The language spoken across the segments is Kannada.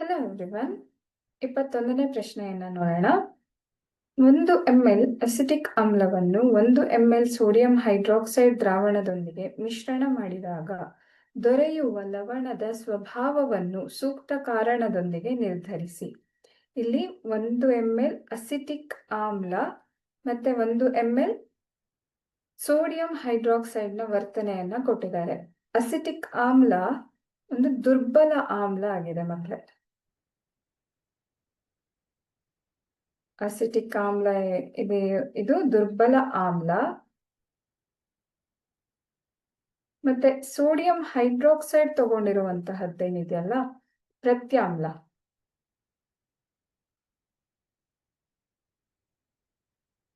ಹಲೋ ಎವ್ರಿವನ್ ಇಪ್ಪತ್ತೊಂದನೇ ಪ್ರಶ್ನೆಯನ್ನು ನೋಡೋಣ. ಒಂದು ಎಂ ಎಲ್ ಅಸಿಟಿಕ್ ಆಮ್ಲವನ್ನು ಒಂದು ಎಂ ಎಲ್ ಸೋಡಿಯಂ ಹೈಡ್ರಾಕ್ಸೈಡ್ ದ್ರಾವಣದೊಂದಿಗೆ ಮಿಶ್ರಣ ಮಾಡಿದಾಗ ದೊರೆಯುವ ಲವಣದ ಸ್ವಭಾವವನ್ನು ಸೂಕ್ತ ಕಾರಣದೊಂದಿಗೆ ನಿರ್ಧರಿಸಿ. ಇಲ್ಲಿ ಒಂದು ಎಂ ಎಲ್ ಅಸಿಟಿಕ್ ಆಮ್ಲ ಮತ್ತೆ ಒಂದು ಎಂ ಎಲ್ ಸೋಡಿಯಂ ಹೈಡ್ರಾಕ್ಸೈಡ್ನ ವರ್ತನೆಯನ್ನ ಕೊಟ್ಟಿದ್ದಾರೆ. ಅಸಿಟಿಕ್ ಆಮ್ಲ ಒಂದು ದುರ್ಬಲ ಆಮ್ಲ ಆಗಿದೆ ಮಕ್ಕಳೇ ಅಸಿಟಿಕ್ ಆಮ್ಲ ಇದೆ, ಇದು ದುರ್ಬಲ ಆಮ್ಲ. ಮತ್ತೆ ಸೋಡಿಯಂ ಹೈಡ್ರಾಕ್ಸೈಡ್ ತಗೊಂಡಿರುವಂತಹದ್ದೇನಿದೆಯಲ್ಲ, ಪ್ರತ್ಯಾಮ್ಲ.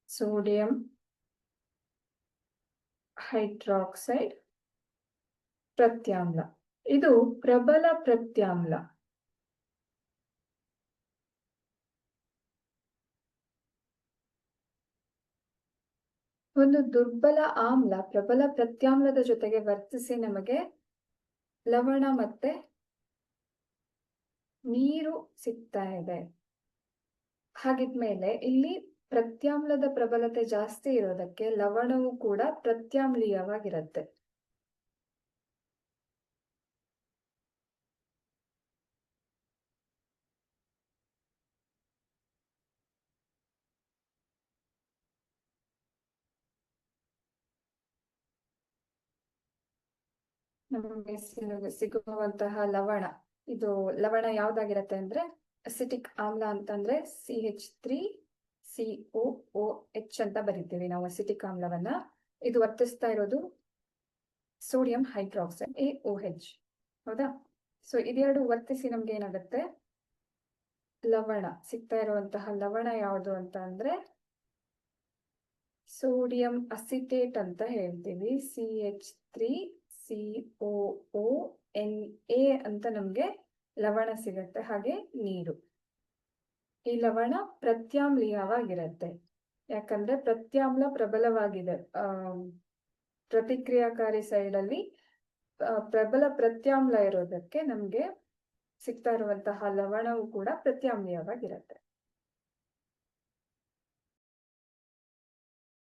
ಸೋಡಿಯಂ ಹೈಡ್ರಾಕ್ಸೈಡ್ ಪ್ರತ್ಯಾಮ್ಲ. ಇದು ಪ್ರಬಲ ಪ್ರತ್ಯಾಮ್ಲ. ಒಂದು ದುರ್ಬಲ ಆಮ್ಲ, ಪ್ರಬಲ ಪ್ರತ್ಯಾಮ್ಲದ ಜೊತೆಗೆ ವರ್ತಿಸಿ ನಮಗೆ ಲವಣ ಮತ್ತೆ ನೀರು ಸಿಗ್ತಾ ಇದೆ. ಹಾಗಿದ್ಮೇಲೆ ಇಲ್ಲಿ ಪ್ರತ್ಯಾಮ್ಲದ ಪ್ರಬಲತೆ ಜಾಸ್ತಿ ಇರೋದಕ್ಕೆ ಲವಣವು ಕೂಡ ಪ್ರತ್ಯಾಮ್ಲೀಯವಾಗಿರುತ್ತೆ. ನಮಗೆ ಸಿಗುವಂತಹ ಲವಣ. ಇದು ಲವಣ ಯಾವ್ದಾಗಿರತ್ತೆ ಅಂದ್ರೆ, ಅಸಿಟಿಕ್ ಆಮ್ಲ ಅಂತಂದ್ರೆ C H three, C O H ಅಂತ ಬರಿತೀವಿ ನಾವು ಅಸಿಟಿಕ್ ಆಮ್ಲವನ್ನ. ಇದು ವರ್ತಿಸ್ತಾ ಇರೋದು sodium hydroxide, A O H ಹೌದಾ? ಸೊ ಇದೆರಡು ವರ್ತಿಸಿ ನಮ್ಗೆ ಏನಾಗುತ್ತೆ? ಲವಣ, ಸಿಗ್ತಾ ಇರುವಂತಹ ಲವಣ ಯಾವುದು ಅಂತ ಅಂದ್ರೆ, ಸೋಡಿಯಂ ಅಸಿಟೇಟ್ ಅಂತ ಹೇಳ್ತೀವಿ, C H three C O O N, A ಅಂತ ನಮ್ಗೆ ಲವಣ ಸಿಗತ್ತೆ, ಹಾಗೆ ನೀರು. ಈ ಲವಣ ಪ್ರತ್ಯಾಮ್ಲೀಯವಾಗಿರತ್ತೆ. ಯಾಕಂದ್ರೆ ಪ್ರತ್ಯಾಮ್ಲ ಪ್ರಬಲವಾಗಿದೆ. ಆ ಪ್ರತಿಕ್ರಿಯಾಕಾರಿ ಸೈಡ್ ಅಲ್ಲಿ ಪ್ರಬಲ ಪ್ರತ್ಯಾಮ್ಲ ಇರೋದಕ್ಕೆ ನಮ್ಗೆ ಸಿಗ್ತಾ ಇರುವಂತಹ ಲವಣವು ಕೂಡ ಪ್ರತ್ಯಾಮ್ಲೀಯವಾಗಿರುತ್ತೆ.